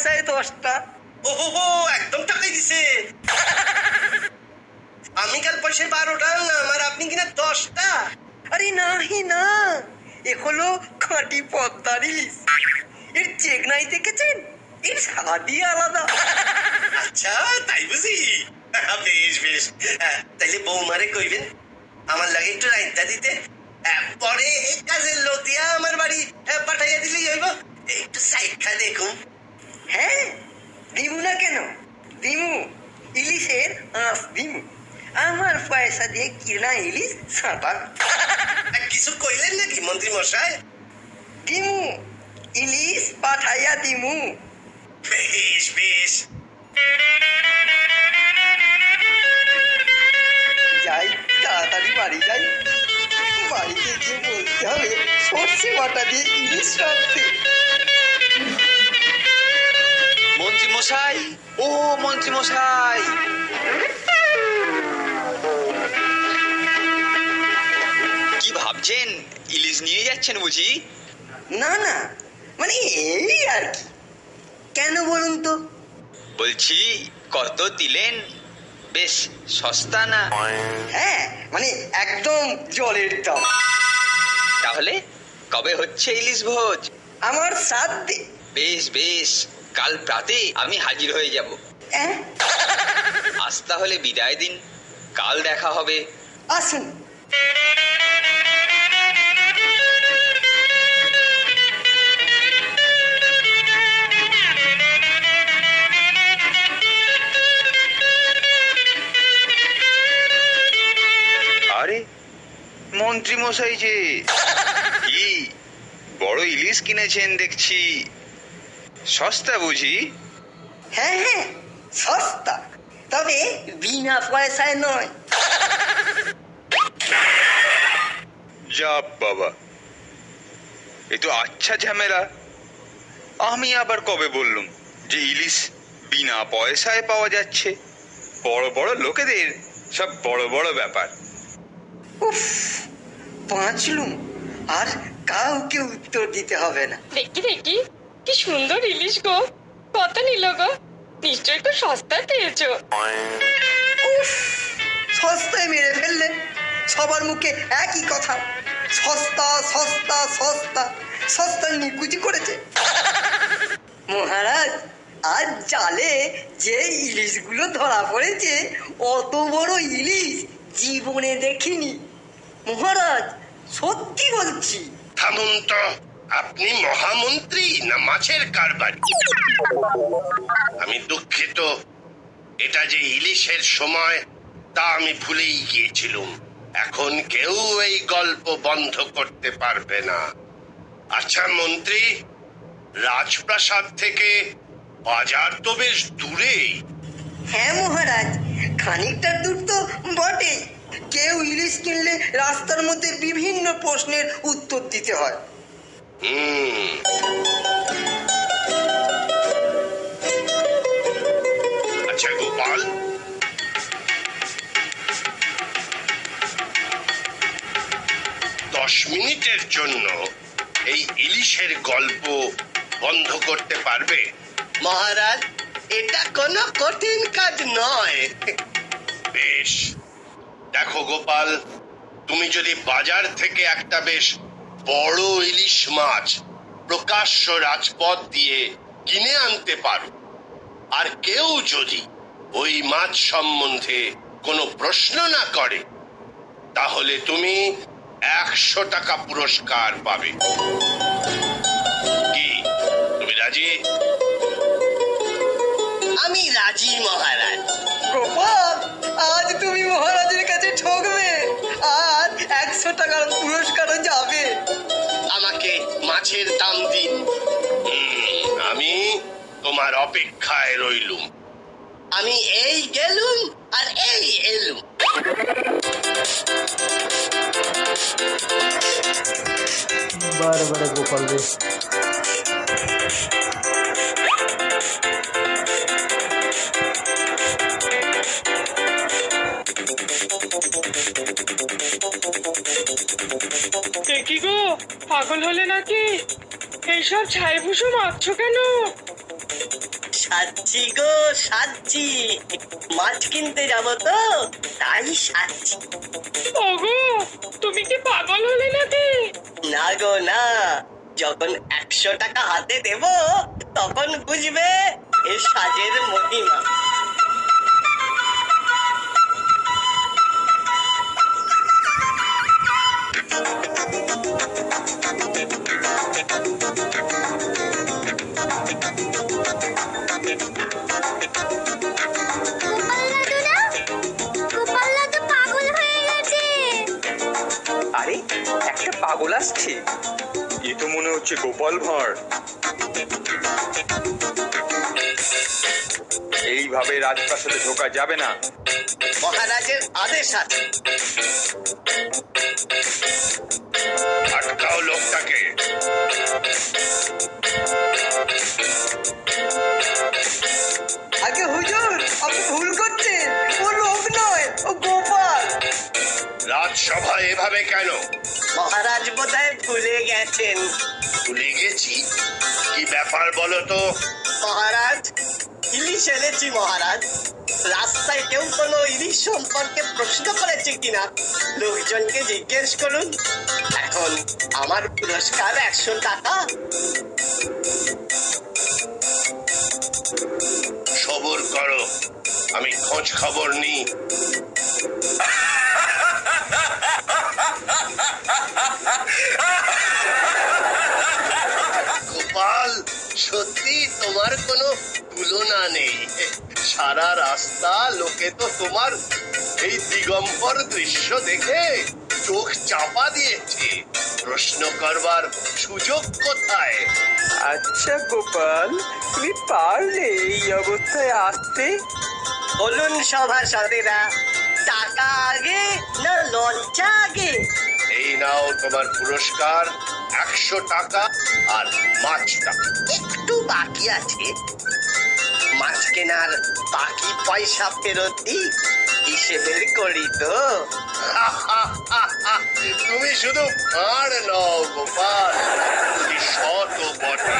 পয়সায় দশটা। ও হো হো একদম টাকাই দিছে। আমি কাল পয়সায় বারোটা আনলাম আর আপনি কিনা দশটা? আরে নাহি না এ হলো খাঁটি পদ্মার ইলিশ এর চেকনাই দেখেছেন? এর স্বাদই আলাদা। আচ্ছা তাই বুঝি। বেশ বেশ। হ্যাঁ, তাইলে বৌমারে কইবেন আমার লাগে একটু রাইতা দিতে। পরে এই কাজের লোক দিয়া আমার বাড়ি হ্যাঁ, পাঠাইয়া দিলেই হইব। একটু সাইখা দেখুন। হ্যাঁ? দিমু না কেন? দিমু ইলিশের আঁশ দিমু। আমার পয়সা দিয়ে কিনা ইলিশ সাঁতার কিছু কইলেন নাকি মন্ত্রী মশাই? দিমু ইলিশ পাঠাইয়া দিমু। বেশ বেশ। যাই তাড়াতাড়ি বাড়ি যাই। বাড়িতে গিয়ে বলতে হবে সর্ষে বাটা দিয়ে ইলিশ রাখতে মশাই ও মন্ত্রী মশাই। কি ভাবছেন? ইলিশ নিয়ে যাচ্ছেন বুঝি না না মানে এই আর কি। কেন বলুন তো? বলছি কত দিলেন? বেশ সস্তা না? হ্যাঁ মানে একদম জলের দাম। তাহলে কবে হচ্ছে ইলিশ ভোজ? আমার সাথে বেশ বেশ। কাল প্রাতে আমি হাজির হয়ে যাব। হ্যাঁ আজ তাহলে বিদায় দিন। কাল দেখা হবে। আসুন। আরে মন্ত্রী মশাই যে। কি? বড় ইলিশ কিনেছেন দেখছি। সস্তা বুঝি? হ্যাঁ হ্যাঁ সস্তা। তবে বিনা পয়সায় নয়। যা বাবা। এ তো আচ্ছা ঝামেলা। আমি আবার কবে বললুম যে ইলিশ বিনা পয়সায় পাওয়া যাচ্ছে? বড় বড় লোকেদের সব বড় বড় ব্যাপার। উফ পাঁচলুম আর কাউকে উত্তর দিতে হবে না। দেখি দেখি। কি সুন্দর ইলিশ গো। কত নিল গো। নিশ্চয় একটু সস্তা পেয়েছ। উফ সস্তায় মেরে ফেললেন সবার মুখে একই কথা। সস্তা সস্তা সস্তা। সস্তা নিকুচি করেছে। মহারাজ আর জালে যে ইলিশগুলো ধরা পড়েছে অত বড় ইলিশ জীবনে দেখিনি। মহারাজ সত্যি বলছি। থামুন তো। আপনি মহামন্ত্রী না মাছের কারবারি? আমি দুঃখিত। এটা যে ইলিশের সময়, তা আমি ভুলেই গিয়েছিলুম। এখন কেউ এই গল্প বন্ধ করতে পারবে না। আচ্ছা মন্ত্রী, রাজপ্রাসাদ থেকে বাজার তো বেশ দূরেই। হ্যাঁ মহারাজ, খানিকটা দূর তো বটে কেউ ইলিশ কিনলে রাস্তার মধ্যে বিভিন্ন প্রশ্নের উত্তর দিতে হয়। হুম আচ্ছা গোপাল। দশ মিনিটের জন্য এই ইলিশের গল্প বন্ধ করতে পারবে? মহারাজ এটা কোনো কঠিন কাজ নয়। বেশ। দেখো গোপাল তুমি যদি বাজার থেকে একটা বেশ বড় ইলিশ মাছ প্রকাশ্য রাজপথ দিয়ে কিনে আনতে পারো। আর কেউ যদি ওই মাছ সম্বন্ধে কোনো প্রশ্ন না করে তাহলে তুমি একশো টাকা পুরস্কার পাবে। কি? তুমি রাজি? আমি রাজি মহারাজ। গোপাল আজ তুমি মহারাজের কাছে ঠকবে। আর একশো টাকার আমাকে মাছের দাম দিন। আমি তোমার অপেক্ষায় রইলুম। আমি এই গেলুম আর এই এলুম। বারে বারে গোপাল রে পাগল হলে নাকি এইসব ছাই ভুষো মারছো কেন? সাচ্ছি গো সাচ্ছি মাছ কিনতে যাব তো তাই সাচ্ছি ওগো তুমি কি পাগল হলে নাকি? না গো না। যখন একশো টাকা হাতে দেব তখন বুঝবে এ সাজের মহিমা। আরে একটা পাগল আসছে। এ তো মনে হচ্ছে গোপাল ভাঁড়। এইভাবে রাজপ্রাসাদে ঢোকা যাবে না। মহারাজের আদেশ আছে। এভাবে কেন? মহারাজ বোধহয় ভুলে গেছেন। ভুলে গেছি? কি ব্যাপার বলো তো? মহারাজ ইলিশ এনেছি মহারাজ। রাস্তায় কেউ কোনো ইলিশ সম্পর্কে প্রশ্ন করেছে কিনা? লোকজনকে জিজ্ঞেস করুন। এখন আমার পুরস্কার একশো টাকা। সবর করো। আমি খোঁজ খবর নিই। গোপাল সত্যি তোমার কোনো তুলনা নেই। সারা রাস্তা লোকে তো তোমার এই দিগম্বর দৃশ্য দেখে চোখ চাপা দিয়েছে। প্রশ্ন করবার সুযোগ কোথায়? আচ্ছা গোপাল তুমি পারলে এই অবস্থায় আসতে? বলুন সভাসদেরা টাকা আগে না লজ্জা আগে এই নাও তোমার পুরস্কার একশো টাকা আর মাছটা একটু বাকি আছে। মাছ কেনার বাকি পয়সা ফেরত দিই হিসেবের করি তো। তুমি শুধু আর নও গোপাল। তুমি শত বটে।